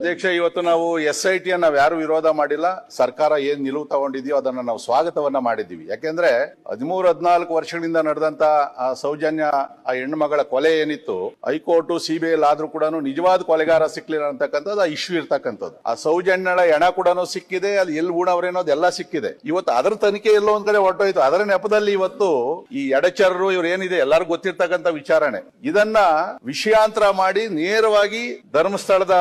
ಅಧ್ಯಕ್ಷ, ಇವತ್ತು ನಾವು ಎಸ್ ಐ ಟಿ ನಾವು ಯಾರು ವಿರೋಧ ಮಾಡಿಲ್ಲ, ಸರ್ಕಾರ ಏನ್ ನಿಲುವು ತಗೊಂಡಿದೆಯೋ ಅದನ್ನ ನಾವು ಸ್ವಾಗತವನ್ನ ಮಾಡಿದ್ದೀವಿ. ಯಾಕೆಂದ್ರೆ ಹದಿಮೂರು, ಹದಿನಾಲ್ಕು ವರ್ಷಗಳಿಂದ ನಡೆದಂತ ಆ ಸೌಜನ್ಯ ಆ ಹೆಣ್ಣುಮಗಳ ಕೊಲೆ ಏನಿತ್ತು, ಹೈಕೋರ್ಟ್, ಸಿಬಿಐ ಆದ್ರೂ ಕೂಡ ನಿಜವಾದ ಕೊಲೆಗಾರ ಸಿಕ್ಲಿಲ್ಲ ಅಂತಕ್ಕಂಥದ್ದು, ಆ ಇಶ್ಯೂ ಇರ್ತಕ್ಕಂಥದ್ದು. ಆ ಸೌಜನ್ಯಳ ಎಣ ಕೂಡ ಸಿಕ್ಕಿದೆ ಅಲ್ಲಿ ಎಲ್ಲಿ ಉಣವ್ರೇನೋ ಅದೆಲ್ಲ ಸಿಕ್ಕಿದೆ. ಇವತ್ತು ಅದರ ತನಿಖೆ ಎಲ್ಲೋ ಒಂದ್ ಕಡೆ ಹೊರಟೋಯ್ತು. ಅದರ ನೆಪದಲ್ಲಿ ಇವತ್ತು ಈ ಎಡಚರರು ಇವ್ರು ಏನಿದೆ ಎಲ್ಲರಿಗೂ ಗೊತ್ತಿರ್ತಕ್ಕಂಥ ವಿಚಾರಣೆ. ಇದನ್ನ ವಿಷಯಾಂತರ ಮಾಡಿ ನೇರವಾಗಿ ಧರ್ಮಸ್ಥಳದ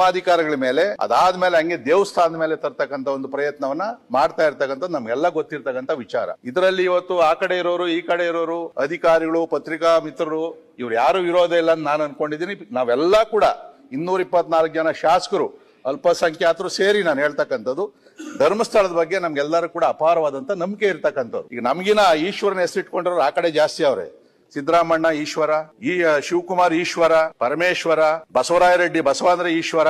ಧರ್ಮಾಧಿಕಾರಿಗಳ ಮೇಲೆ, ಅದಾದ್ಮೇಲೆ ಹಂಗೆ ದೇವಸ್ಥಾನದ ಮೇಲೆ ತರ್ತಕ್ಕಂಥ ಒಂದು ಪ್ರಯತ್ನವನ್ನ ಮಾಡ್ತಾ ಇರ್ತಕ್ಕಂಥ ನಮ್ಗೆಲ್ಲ ಗೊತ್ತಿರ್ತಕ್ಕಂಥ ವಿಚಾರ. ಇದರಲ್ಲಿ ಇವತ್ತು ಆ ಕಡೆ ಇರೋರು, ಈ ಕಡೆ ಇರೋರು, ಅಧಿಕಾರಿಗಳು, ಪತ್ರಿಕಾ ಮಿತ್ರರು, ಇವ್ರು ಯಾರು ವಿರೋಧ ಇಲ್ಲ ಅಂತ ನಾನು ಅನ್ಕೊಂಡಿದ್ದೀನಿ. ನಾವೆಲ್ಲ ಕೂಡ ಇನ್ನೂರ ಇಪ್ಪತ್ನಾಲ್ಕು ಜನ ಶಾಸಕರು, ಅಲ್ಪಸಂಖ್ಯಾತರು ಸೇರಿ ನಾನು ಹೇಳ್ತಕ್ಕಂಥದ್ದು. ಧರ್ಮಸ್ಥಳದ ಬಗ್ಗೆ ನಮ್ಗೆಲ್ಲರೂ ಕೂಡ ಅಪಾರವಾದಂತ ನಂಬಿಕೆ ಇರ್ತಕ್ಕಂಥವ್ರು. ಈಗ ನಮ್ಗಿನ ಈಶ್ವರನ ಹೆಸರಿಟ್ಕೊಂಡ್ರು ಆ ಕಡೆ ಜಾಸ್ತಿ ಅವ್ರೆ. ಸಿದ್ದರಾಮಣ್ಣ ಈಶ್ವರ ಈ ಶಿವಕುಮಾರ್ ಈಶ್ವರ ಪರಮೇಶ್ವರ ಬಸವರಾಯರೆಡ್ಡಿ ಬಸವಾಂದ್ರ ಈಶ್ವರ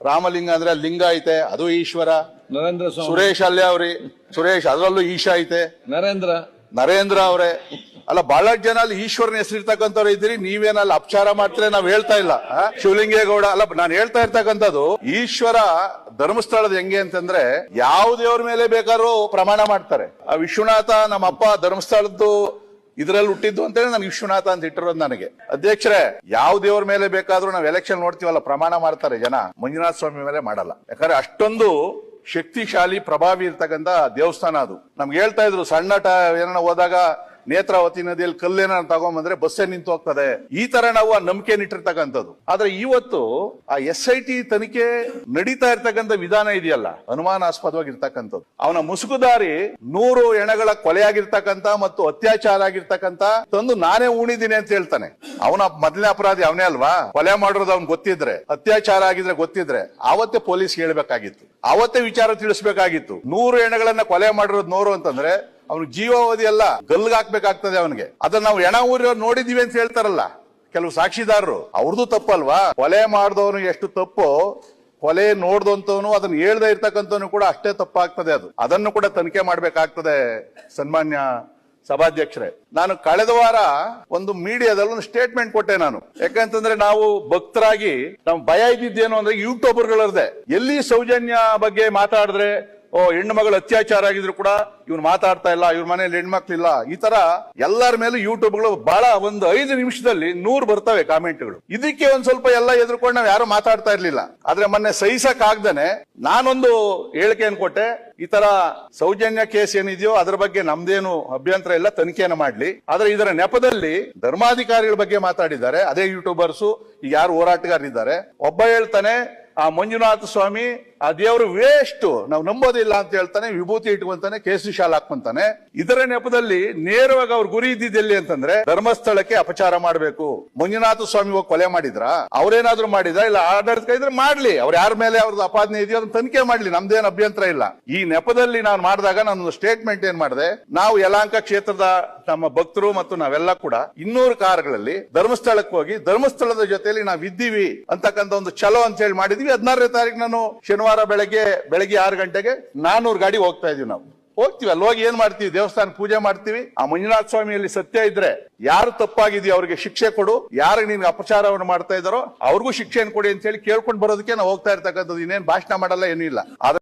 ರಾಮಲಿಂಗ ಅಂದ್ರೆ ಲಿಂಗ ಐತೆ ಅದು ಈಶ್ವರ ನರೇಂದ್ರ ಸುರೇಶ್ ಅಲ್ಲೇ ಅವ್ರಿ ಸುರೇಶ್ ಅದರಲ್ಲೂ ಈಶಾ ಐತೆ. ನರೇಂದ್ರ. ನರೇಂದ್ರ ಅವರೇ. ಅಲ್ಲ ಬಹಳಷ್ಟು ಜನ ಅಲ್ಲಿ ಈಶ್ವರನ ಹೆಸರಿರ್ತಕ್ಕಂಥವ್ರು ಇದ್ದೀರಿ ನೀವೇನಲ್ಲಿ ಅಪಚಾರ ಮಾಡ್ತೀರಿ ನಾವ್ ಹೇಳ್ತಾ ಇಲ್ಲ? ಶಿವಲಿಂಗೇಗೌಡ ಅಲ್ಲ ನಾನು ಹೇಳ್ತಾ ಇರ್ತಕ್ಕಂಥದ್ದು ಈಶ್ವರ ಧರ್ಮಸ್ಥಳದ ಹೆಂಗೆ ಅಂತಂದ್ರೆ ಯಾವ ದೇವ್ರ ಮೇಲೆ ಬೇಕಾದ್ರೂ ಪ್ರಮಾಣ ಮಾಡ್ತಾರೆ. ಆ ವಿಶ್ವನಾಥ ನಮ್ಮ ಅಪ್ಪ ಧರ್ಮಸ್ಥಳದ್ದು ಇದ್ರಲ್ಲಿ ಹುಟ್ಟಿದ್ದು ಅಂತೇಳಿ ನಾನು ವಿಶ್ವನಾಥ ಅಂತ ಇಟ್ಟಿರೋದು ನನಗೆ. ಅಧ್ಯಕ್ಷರೇ, ಯಾವ ದೇವ್ರ ಮೇಲೆ ಬೇಕಾದ್ರೂ ನಾವು ಎಲೆಕ್ಷನ್ ನೋಡ್ತೀವಲ್ಲ, ಪ್ರಮಾಣ ಮಾಡ್ತಾರೆ ಜನ. ಮಂಜುನಾಥ ಸ್ವಾಮಿ ಮೇಲೆ ಮಾಡಲ್ಲ. ಯಾಕಂದ್ರೆ ಅಷ್ಟೊಂದು ಶಕ್ತಿಶಾಲಿ, ಪ್ರಭಾವಿ ಇರ್ತಕ್ಕಂಥ ದೇವಸ್ಥಾನ ಅದು. ನಮ್ಗೆ ಹೇಳ್ತಾ ಇದ್ರು, ಸಣ್ಣ ಟ ಏನಾರ ಹೋದಾಗ ನೇತ್ರಾವತಿ ನದಿಯಲ್ಲಿ ಕಲ್ಲೇನ ತಗೊಂಬಂದ್ರೆ ಬಸ್ಸೇ ನಿಂತು ಹೋಗ್ತದೆ. ಈ ತರ ನಾವು ಆ ನಂಬಿಕೆ ನಿಟ್ಟಿರ್ತಕ್ಕಂಥದ್ದು ಆದ್ರೆ ಇವತ್ತು ಆ ಎಸ್ ಐ ಟಿ ತನಿಖೆ ನಡೀತಾ ಇರ್ತಕ್ಕಂಥ ವಿಧಾನ ಇದೆಯಲ್ಲ, ಅನುಮಾನಾಸ್ಪದವಾಗಿರ್ತಕ್ಕಂಥದ್ದು. ಅವನ ಮುಸುಕುದಾರಿ ನೂರು ಹೆಣಗಳ ಕೊಲೆಯಾಗಿರ್ತಕ್ಕಂಥ ಮತ್ತು ಅತ್ಯಾಚಾರ ಆಗಿರ್ತಕ್ಕಂಥ ತಂದು ನಾನೇ ಉಣಿದೀನಿ ಅಂತ ಹೇಳ್ತಾನೆ. ಅವನ ಮೊದಲನೇ ಅಪರಾಧಿ ಅವನೇ ಅಲ್ವಾ? ಕೊಲೆ ಮಾಡಿರೋದು ಅವ್ನ್ ಗೊತ್ತಿದ್ರೆ, ಅತ್ಯಾಚಾರ ಆಗಿದ್ರೆ ಗೊತ್ತಿದ್ರೆ ಆವತ್ತೇ ಪೊಲೀಸ್ ಹೇಳ್ಬೇಕಾಗಿತ್ತು. ಆವತ್ತೇ ವಿಚಾರ ತಿಳಿಸ್ಬೇಕಾಗಿತ್ತು. ನೂರು ಎಣಗಳನ್ನ ಕೊಲೆ ಮಾಡಿರೋದು ನೋರು ಅಂತಂದ್ರೆ ಅವ್ನಿಗೆ ಜೀವಾವಧಿ ಅಲ್ಲ ಗಲ್ಗೆ ಹಾಕ್ಬೇಕಾಗ್ತದೆ ಅವನಿಗೆ. ಅದನ್ನ ನಾವು ಎಣ ಊರಿಯವ್ರು ನೋಡಿದೀವಿ ಅಂತ ಹೇಳ್ತಾರಲ್ಲ. ಕೆಲವು ಸಾಕ್ಷಿದಾರರು ಅವ್ರದ್ದು ತಪ್ಪಲ್ವಾ? ಕೊಲೆ ಮಾಡಿದವನು ಎಷ್ಟು ತಪ್ಪು, ಕೊಲೆ ನೋಡ್ದಂತವನು ಅದನ್ನ ಹೇಳ್ದೆ ಇರ್ತಕ್ಕಂಥವನು ಕೂಡ ಅಷ್ಟೇ ತಪ್ಪಾಗ್ತದೆ ಅದು. ಅದನ್ನು ಕೂಡ ತನಿಖೆ ಮಾಡ್ಬೇಕಾಗ್ತದೆ ಸನ್ಮಾನ್ಯ ಸಭಾಧ್ಯಕ್ಷರೇ. ನಾನು ಕಳೆದ ವಾರ ಒಂದು ಮೀಡಿಯಾದಲ್ಲಿ ಒಂದು ಸ್ಟೇಟ್ಮೆಂಟ್ ಕೊಟ್ಟೆ ನಾನು. ಯಾಕಂತಂದ್ರೆ ನಾವು ಭಕ್ತರಾಗಿ ನಮ್ ಭಯ ಇದ್ದಿದ್ದೇನು ಅಂದ್ರೆ ಯೂಟ್ಯೂಬರ್ಗಳರ್ದೆ ಎಲ್ಲಿ ಸೌಜನ್ಯ ಬಗ್ಗೆ ಮಾತಾಡಿದ್ರೆ ಓ, ಹೆಣ್ಣು ಮಗಳು ಅತ್ಯಾಚಾರ ಆಗಿದ್ರು ಕೂಡ ಇವ್ನು ಮಾತಾಡ್ತಾ ಇಲ್ಲ, ಇವ್ರ ಮನೇಲಿ ಹೆಣ್ಮಕ್ಳಿಲ್ಲ. ಈ ತರ ಎಲ್ಲರ ಮೇಲೂ ಯೂಟ್ಯೂಬ್ಗಳು ಬಹಳ ಒಂದು ಐದು ನಿಮಿಷದಲ್ಲಿ ನೂರ್ ಬರ್ತವೆ ಕಾಮೆಂಟ್ಗಳು. ಇದಕ್ಕೆ ಒಂದ್ ಸ್ವಲ್ಪ ಎಲ್ಲ ಎದುರ್ಕೊಂಡು ನಾವ್ ಯಾರು ಮಾತಾಡ್ತಾ ಇರ್ಲಿಲ್ಲ. ಆದ್ರೆ ಮೊನ್ನೆ ಸಹಿಸಕ್ ಆಗ್ದೇನೆ ನಾನೊಂದು ಹೇಳಿಕೆಯನ್ನು ಕೊಟ್ಟೆ. ಈ ತರ ಸೌಜನ್ಯ ಕೇಸ್ ಏನಿದೆಯೋ ಅದ್ರ ಬಗ್ಗೆ ನಮ್ದೇನು ಅಭ್ಯಂತರ ಇಲ್ಲ ತನಿಖೆಯನ್ನು ಮಾಡ್ಲಿ. ಆದ್ರೆ ಇದರ ನೆಪದಲ್ಲಿ ಧರ್ಮಾಧಿಕಾರಿಗಳ ಬಗ್ಗೆ ಮಾತಾಡಿದ್ದಾರೆ. ಅದೇ ಯೂಟ್ಯೂಬರ್ಸು ಈಗ ಯಾರು ಹೋರಾಟಗಾರರಿದ್ದಾರೆ. ಒಬ್ಬ ಹೇಳ್ತಾನೆ, ಆ ಮಂಜುನಾಥ ಸ್ವಾಮಿ ಆ ದೇವರು ವೇಸ್ಟ್ ನಾವು ನಂಬೋದಿಲ್ಲ ಅಂತ ಹೇಳ್ತಾನೆ, ವಿಭೂತಿ ಇಟ್ಕೊಂತಾನೆ, ಕೇಸರಿ ಶಾಲ್ ಹಾಕೊಂತಾನೆ ಇದರ ನೆಪದಲ್ಲಿ ನೇರವಾಗಿ ಅವ್ರ ಗುರಿ ಇದ್ದಿದ್ದೆಲ್ಲಿ ಅಂತಂದ್ರೆ, ಧರ್ಮಸ್ಥಳಕ್ಕೆ ಅಪಚಾರ ಮಾಡಬೇಕು. ಮಂಜುನಾಥ ಸ್ವಾಮಿ ಹೋಗಿ ಕೊಲೆ ಮಾಡಿದ್ರ? ಅವ್ರೇನಾದ್ರೂ ಮಾಡಿದ್ರ? ಇಲ್ಲ, ಆಡಳಿತ ಇದ್ರೆ ಮಾಡ್ಲಿ. ಅವ್ರ ಯಾರ ಮೇಲೆ ಅವ್ರದ್ದು ಅಪಾದನೆ ಇದೆಯೋ ಅದನ್ನ ತನಿಖೆ ಮಾಡ್ಲಿ. ನಮ್ದೇನು ಅಭ್ಯಂತರ ಇಲ್ಲ. ಈ ನೆಪದಲ್ಲಿ ನಾನು ಮಾಡಿದಾಗ ನಾನು ಸ್ಟೇಟ್ಮೆಂಟ್ ಏನ್ ಮಾಡಿದೆ? ನಾವು ಯಲಾಂಕ ಕ್ಷೇತ್ರದ ನಮ್ಮ ಭಕ್ತರು ಮತ್ತು ನಾವೆಲ್ಲ ಕೂಡ ಇನ್ನೂರು ಕಾರುಗಳಲ್ಲಿ ಧರ್ಮಸ್ಥಳಕ್ಕೆ ಹೋಗಿ, ಧರ್ಮಸ್ಥಳದ ಜೊತೆಯಲ್ಲಿ ನಾವು ಇದ್ದೀವಿ ಅಂತಕ್ಕಂಥ ಒಂದು ಛಲೋ ಅಂತ ಹೇಳಿ ಮಾಡಿದ್ವಿ. ಹದಿನಾರನೇ ತಾರೀಕು ನಾನು ಶನಿವಾರ ಬೆಳಗ್ಗೆ ಬೆಳಗ್ಗೆ ಆರು ಗಂಟೆಗೆ ನಾನೂರು ಗಾಡಿ ಹೋಗ್ತಾ ಇದೀವಿ ನಾವು. ಹೋಗ್ತೀವಿ ಅಲ್ಲಿ ಹೋಗಿ ಏನ್ ಮಾಡ್ತೀವಿ? ದೇವಸ್ಥಾನ ಪೂಜೆ ಮಾಡ್ತೀವಿ. ಆ ಮಂಜುನಾಥ ಸ್ವಾಮಿಯಲ್ಲಿ ಸತ್ಯ ಇದ್ರೆ ಯಾರು ತಪ್ಪಾಗಿದೆಯೋ ಅವ್ರಿಗೆ ಶಿಕ್ಷೆ ಕೊಡು. ಯಾರು ನಿನ್ಗೆ ಅಪಚಾರವನ್ನು ಮಾಡ್ತಾ ಇದಾರೋ ಅವ್ರಿಗೂ ಶಿಕ್ಷೆಯನ್ನು ಕೊಡಿ ಅಂತ ಹೇಳಿ ಕೇಳ್ಕೊಂಡು ಬರೋದಕ್ಕೆ ನಾವು ಹೋಗ್ತಾ ಇರ್ತಕ್ಕಂಥದ್ದು ಇನ್ನೇನ್ ಭಾಷಣ ಮಾಡಲ್ಲ, ಏನೂ ಇಲ್ಲ.